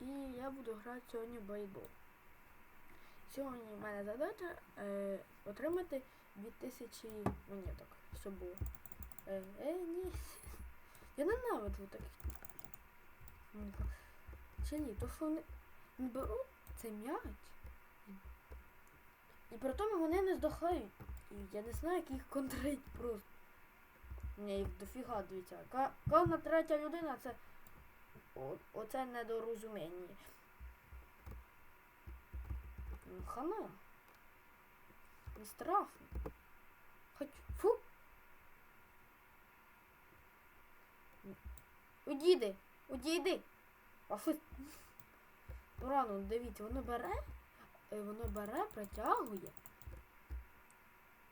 І я буду грати сьогодні в бейсбол. Сьогодні в мене задача е, отримати 2000 монеток, щоб було. Е, е, ні. Я ненавиджу таких. Чи ні, то що вони не беруть цей м'яч. І при тому вони не здохають. І я не знаю, як їх контрить просто. Ні, їх дофіга дивіться. Кожна третя людина це. Оце недорозуміння. Хана. Не страшно. Хоч фу. Удійди, удійди. Пафи. Ну рано, дивіться, воно бере, е, воно бере, притягує.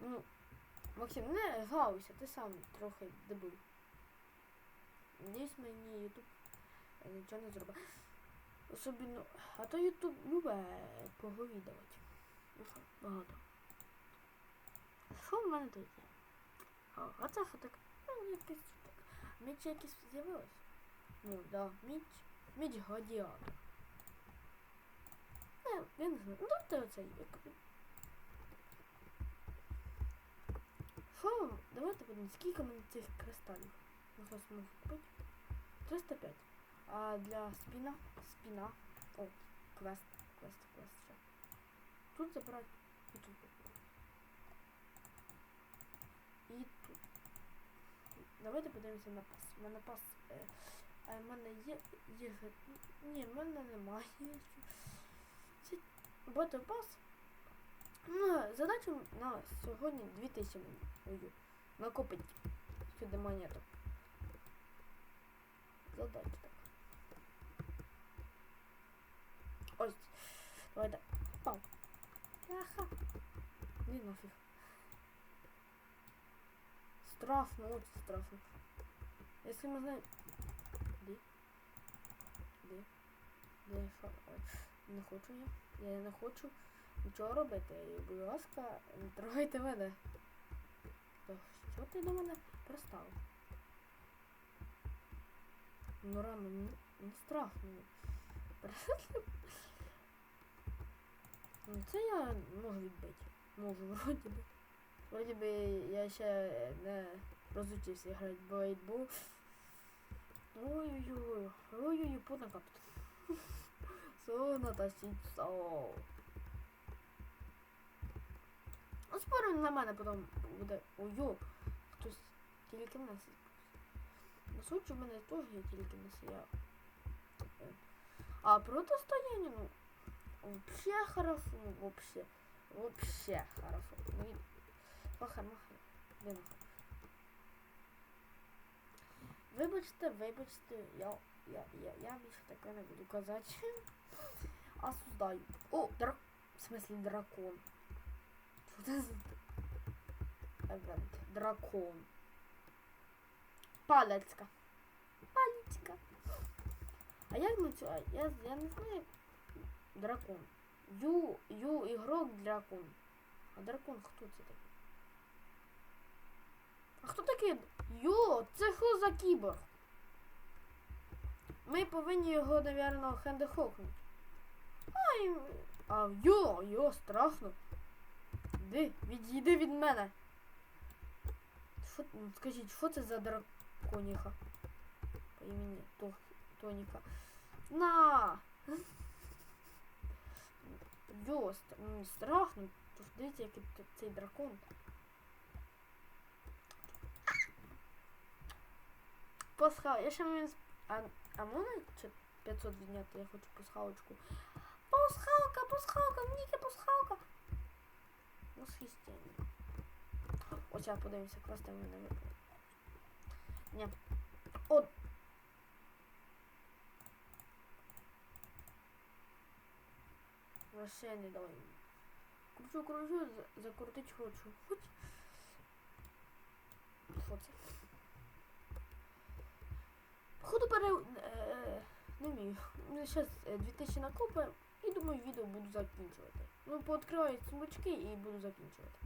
Ну, Максим, не гауся, ти сам трохи дебил. Надіюсь, мені Ютуб нічого не зробить. Особливо, а то Ютуб любить поговідувати. Ну багато. Що в мене тут є? А, а це що таке? Ну, якесь так. Міч якийсь з'явилось. Ну, да, міч. Міч гладіатор. Не, я не знаю. Ну, давайте оцей. Що? Давайте подивимось, скільки в цих кристалів. Ну, щось можу купити. 305. А для спіна, спіна. О, квест, квест, квест. Ще. Тут забрати і тут. І тут. Давайте подивимося на пас. У мене пас. Е, а в мене є. є ні, в мене немає. Battle Pass. Ну, задача на сьогодні 2000 ой, накопить сюди монеток. Задача так. Ось. Давайте. Пау. Аха. Не нафиг. Страшно, очень страшно. Если мы знаем... Где? Де? Де? Що? Не хочу я. Я не хочу нічого робити. І, будь ласка, не трогайте мене. То що ти до мене пристав? Ну рано, не, страшно. Ну це я можу відбити. Можу, вроді би. Вроді би я ще не розучився грати в бейсбол. Ой-ой-ой. Ой-ой-ой, потно капать. Со натащить со. Ну, спорю на мене потім буде. Ой-йо. Хтось тільки несе. На суть у мене теж є тільки несе. Я... е, А протистояние, ну, вообще хорошо, вообще. Вообще хорошо. Ну, и... Махай, махай. Де махай? Вибачте, вибачте, я, я, я, я більше таке не буду казати. Осуждаю. О, драк... В смысле дракон. Що це за... Дракон. Палецька. Палецька. А як ми цю... а, Я, я не знаю. Дракон. Ю, ю, ігрок дракон. А дракон хто це такий? А хто такий? Йо, це що за кіборг? Ми повинні його, напевно, хендехокнути. Ай, а йо, йо, страшно. Іди, відійди від мене. Що, ну, скажіть, що це за драконіха? По імені То- Тоніка. На! Йо, ст- м, страшно. Тож дивіться, який тут цей дракон. Пасха, я ще мені... А, а можна 500 відняти? Я хочу пасхалочку. Пасхалка, пасхалка, Ніки, пасхалка. Ну, схистяння. Ось я подивимося, квести в мене випали. Ні. От. Не дали. Кручу, кручу, за- закрутить хочу. Хоть. Що це? Походу пере... Е, не вмію. Зараз 2000 накопи і думаю відео буду закінчувати. Ну, пооткриваю сумочки і буду закінчувати.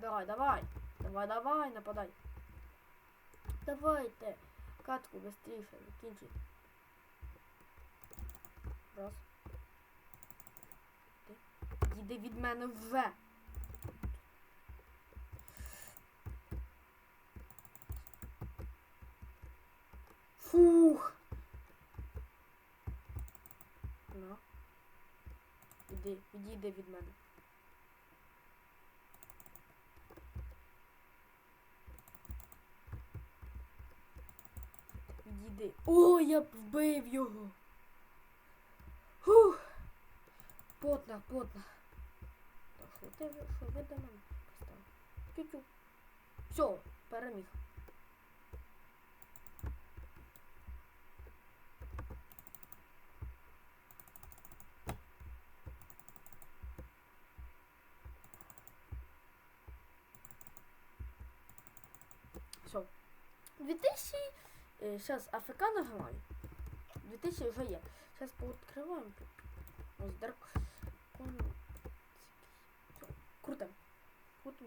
Давай, давай. Давай, давай, нападай. Давайте. Катку быстріше, закінчуй. Раз. Їди від мене вже. Фух. На. Іди, відійди від мене. Відійди. О, я б вбив його. Фух. Потна, потна. Так, що ти що ви до мене поставили? Тю-тю. Все, переміг. Все. 2000... Сейчас АФК нажимаю. 2000 вже є. Сейчас пооткриваємо. Ось дракон. Всё, Круто. Круто.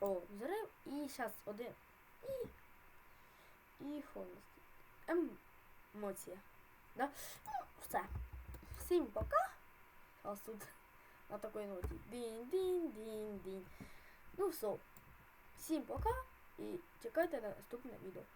О, взрив. І зараз один. І. І нас? Емоція. Да? Ну, все. Всім пока. Зараз тут на такой ноті. Дін-дін-дін-дін. Ну все. Всім пока і чекайте на наступне відео.